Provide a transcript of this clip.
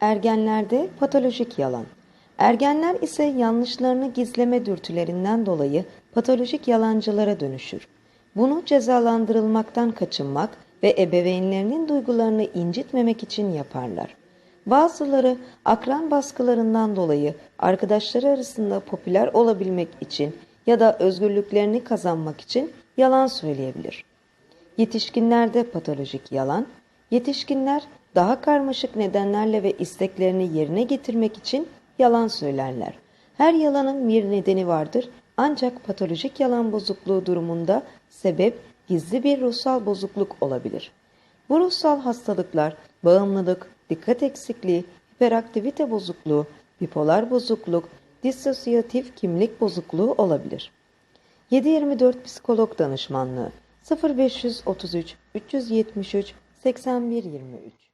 Ergenlerde patolojik yalan. Ergenler ise yanlışlarını gizleme dürtülerinden dolayı patolojik yalancılara dönüşür. Bunu cezalandırılmaktan kaçınmak ve ebeveynlerinin duygularını incitmemek için yaparlar. Bazıları akran baskılarından dolayı arkadaşları arasında popüler olabilmek için ya da özgürlüklerini kazanmak için yalan söyleyebilir. Yetişkinlerde patolojik yalan, yetişkinler daha karmaşık nedenlerle ve isteklerini yerine getirmek için yalan söylerler. Her yalanın bir nedeni vardır ancak patolojik yalan bozukluğu durumunda sebep gizli bir ruhsal bozukluk olabilir. Bu ruhsal hastalıklar bağımlılık, dikkat eksikliği, hiperaktivite bozukluğu, bipolar bozukluk, disosyatif kimlik bozukluğu olabilir. 724 Psikolog Danışmanlığı 0533 373 8123